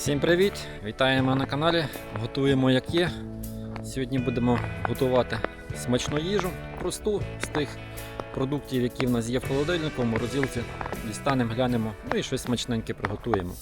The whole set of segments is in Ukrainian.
Всім привіт! Вітаємо на каналі. Готуємо як є. Сьогодні будемо готувати смачну їжу, просту з тих продуктів, які в нас є в холодильнику, в морозилці. Дістанемо, глянемо, ну і щось смачненьке приготуємо.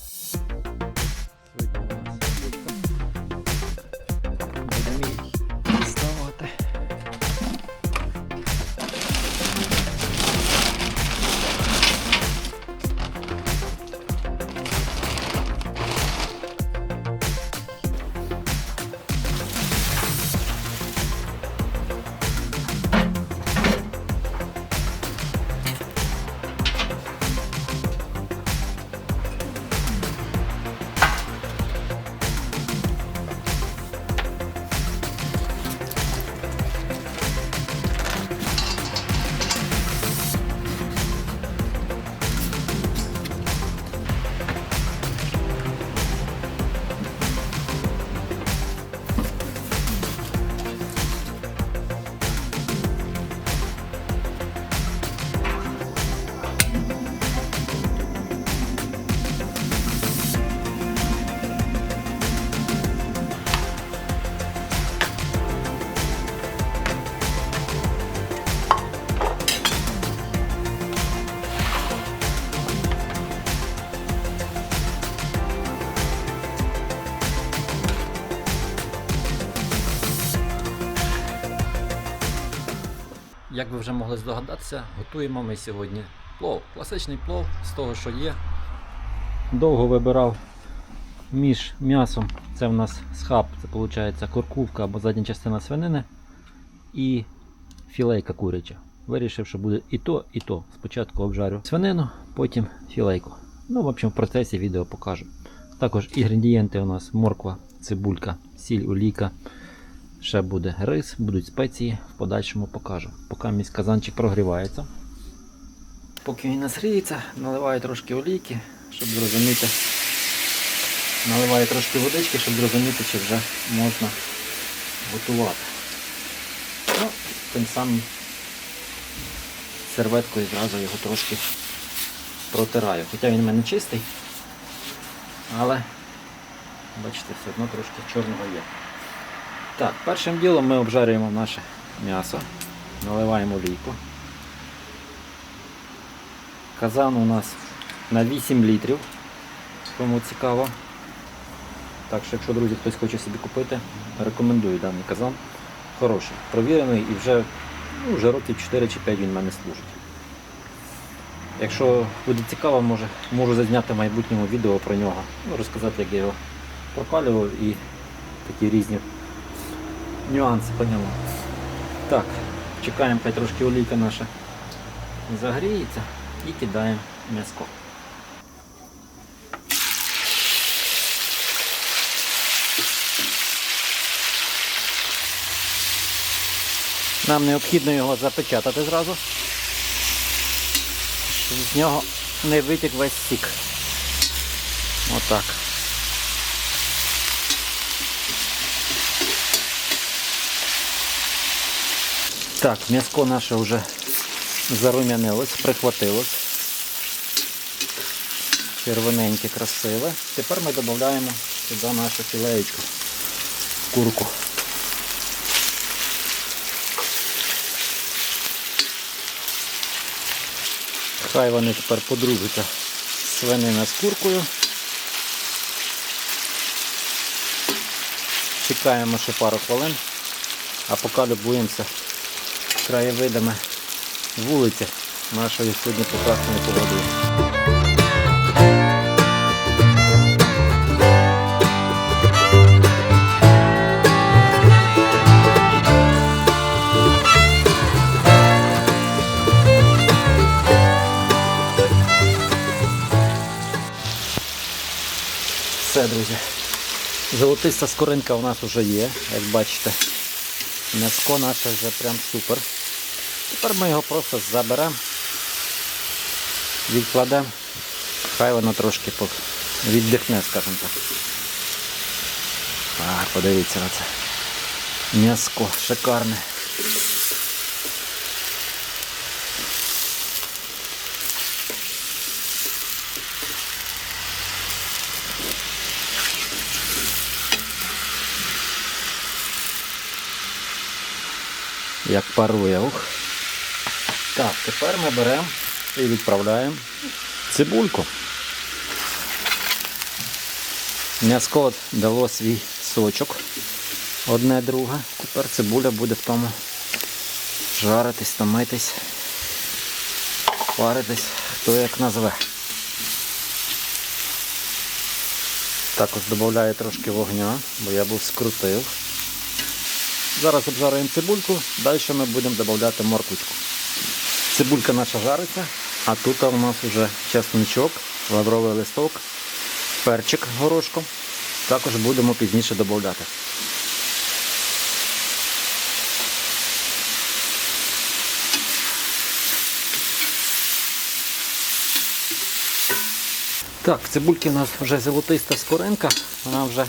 Ви вже могли здогадатися, готуємо ми сьогодні плов. Класичний плов з того, що є. Довго вибирав між м'ясом. Це в нас схаб, це виходить куркувка або задня частина свинини і філейка куряча. Вирішив, що буде і то, і то. Спочатку обжарю свинину, потім філейку. Ну, в общем, в процесі відео покажу. Також інгредієнти у нас морква, цибулька, сіль, олійка. Ще буде рис, будуть спеції, в подальшому покажу. Поки мій казанчик прогрівається. Поки він насріється, наливаю трошки олійки, щоб зрозуміти. Наливаю трошки водички, щоб зрозуміти, чи вже можна готувати. Ну, тим самим серветкою зразу його трошки протираю. Хоча він в мене чистий, але бачите, все одно трошки чорного є. Так, першим ділом ми обжарюємо наше м'ясо, наливаємо олійку. Казан у нас на 8 літрів, кому цікаво. Так що, якщо, друзі, хтось хоче собі купити, рекомендую даний казан. Хороший, провірений і вже, ну, вже років 4 чи 5 він в мене служить. Якщо буде цікаво, може, можу зазняти в майбутньому відео про нього, ну, розказати, як я його прокалював і такі різні нюанси по ньому. Так, чекаємо, хай трошки олійка наша загріється і кидаємо м'яско. Нам необхідно його запечатати зразу, щоб з нього не витік весь сік. Отак. Так, м'яско наше вже зарум'янилось, прихватилось. Червоненьке, красиве. Тепер ми додаємо сюди нашу філеєчку, курку. Хай вони тепер подружаться свинина з куркою. Чекаємо ще пару хвилин, а поки любуємося краєвидами вулиці нашої сьогодні прекрасної погоди. Все, друзі. Золотиста скоринка у нас вже є, як бачите. М'яско наше вже прям супер. Тепер ми його просто заберемо, відкладемо, хай воно трошки віддихне, скажімо так. Так, подивіться на це. М'яско шикарне. Як парує, ух. Так, тепер ми беремо і відправляємо цибульку. М'яско дало свій сочок одне друге. Тепер цибуля буде в тому жаритись, томитись, паритись, хто як назве. Також додаю трошки вогня, бо я був скрутив. Зараз обжарюємо цибульку, далі ми будемо додати морквочку. Цибулька наша жариться, а тут у нас вже чесничок, лавровий листок, перчик горошком. Також будемо пізніше додати. Так, в у нас вже золотиста скоринка, вона вже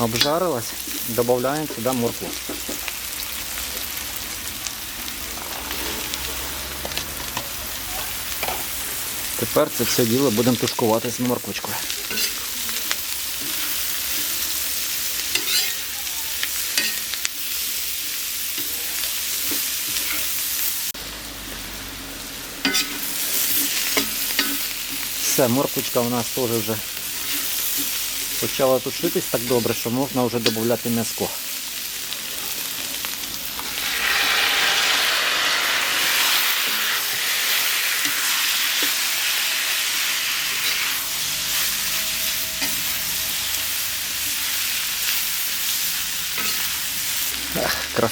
обжарилась. Додаємо сюди моркву. Тепер це все діло будемо тушкувати з морквочкою. Все, морквочка у нас теж вже почала тушитись так добре, що можна вже додати м'яско.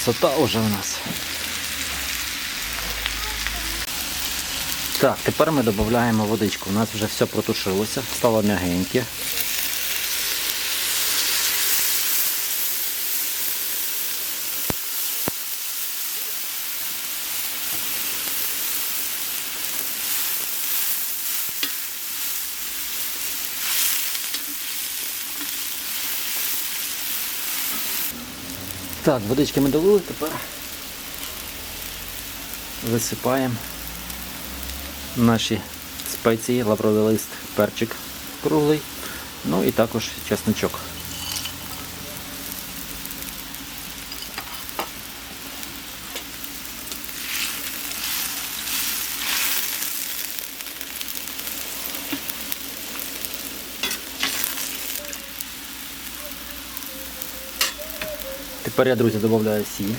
Красота вже у нас. Так, тепер ми додаємо водичку. У нас вже все протушилося, стало м'ягеньке. Так, водички ми долили, тепер висипаємо наші спеції, лавровий лист, перчик круглий, ну і також чесничок. Тепер я, друзі, додаю сіль.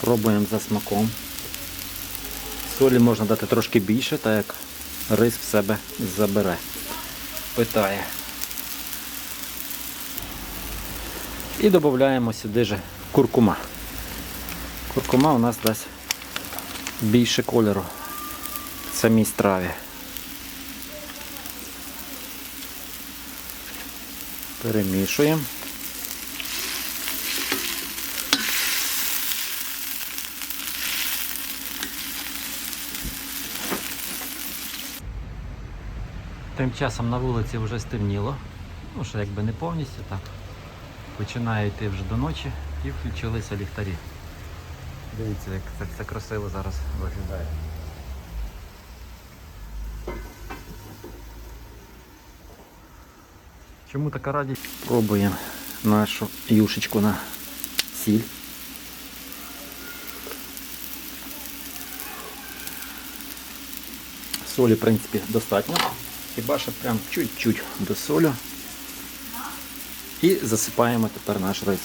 Пробуємо за смаком. Солі можна дати трошки більше, так як рис в себе забере. Питає. І додаємо сюди же куркума. Куркума у нас дасть більше кольору в самій страві. Перемішуємо. Тим часом на вулиці вже стемніло. Ну, що якби не повністю так. Починає йти вже до ночі і включилися ліхтарі. Дивіться, як це, це красиво зараз виглядає. Чому така радість? Пробуємо нашу юшечку на сіль. Солі, в принципі, достатньо. Хіба що прям чуть-чуть до солю. І засипаємо тепер наш рис.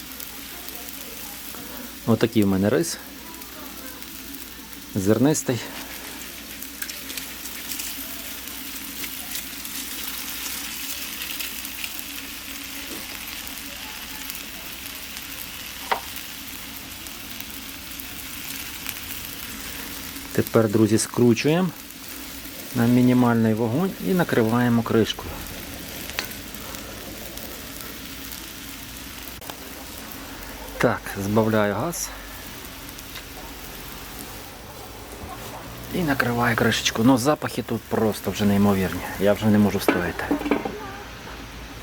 Отакий в мене рис. Зернистий. Тепер, друзі, скручуємо на мінімальний вогонь і накриваємо кришкою. Так, збавляю газ. І накриваю кришечку. Ну запахи тут просто вже неймовірні. Я вже не можу встояти.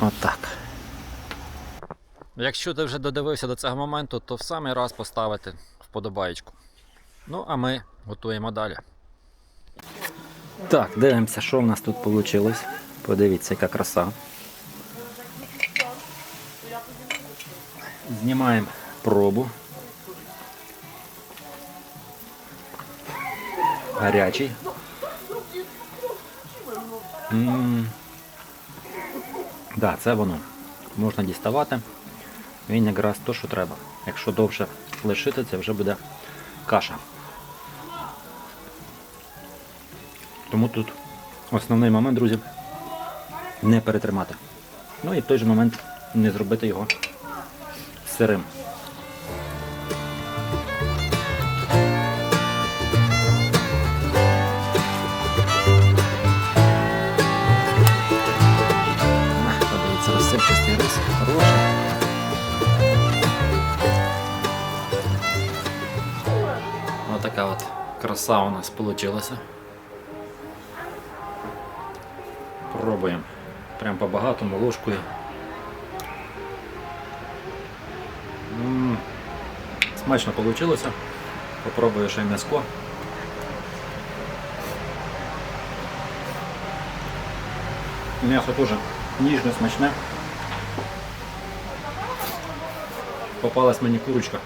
Отак. Якщо ти вже додивився до цього моменту, то в самий раз поставити вподобаєчку. Ну, а ми готуємо далі. Так, дивимося, що в нас тут вийшло. Подивіться, яка краса. Знімаємо пробу. Гарячий. М. Да, це воно. Можна діставати. Він якраз то, що треба. Якщо довше лишити, це вже буде каша. Тому тут основний момент, друзі, не перетримати. Ну і в той же момент не зробити його сирим. Подивіться, розсипчастий рис, хороший. Отака от краса у нас вийшла. Пробуємо. Прям по багатому ложкою. Смачно вийшло. Попробую ще й м'яско. М'ясо теж ніжне, смачне. Попалась мені курочка.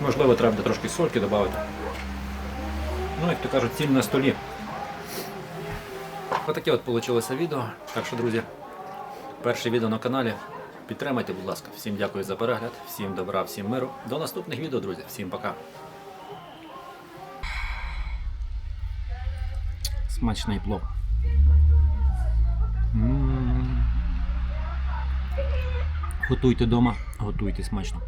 Можливо, треба трошки сольки додати. Ну, як то кажуть, ціль на столі. Отаке от вийшло відео. Так що, друзі, перше відео на каналі. Підтримайте, будь ласка. Всім дякую за перегляд, всім добра, всім миру. До наступних відео, друзі. Всім пока. Смачний плов. М. Готуйте вдома, готуйте смачно.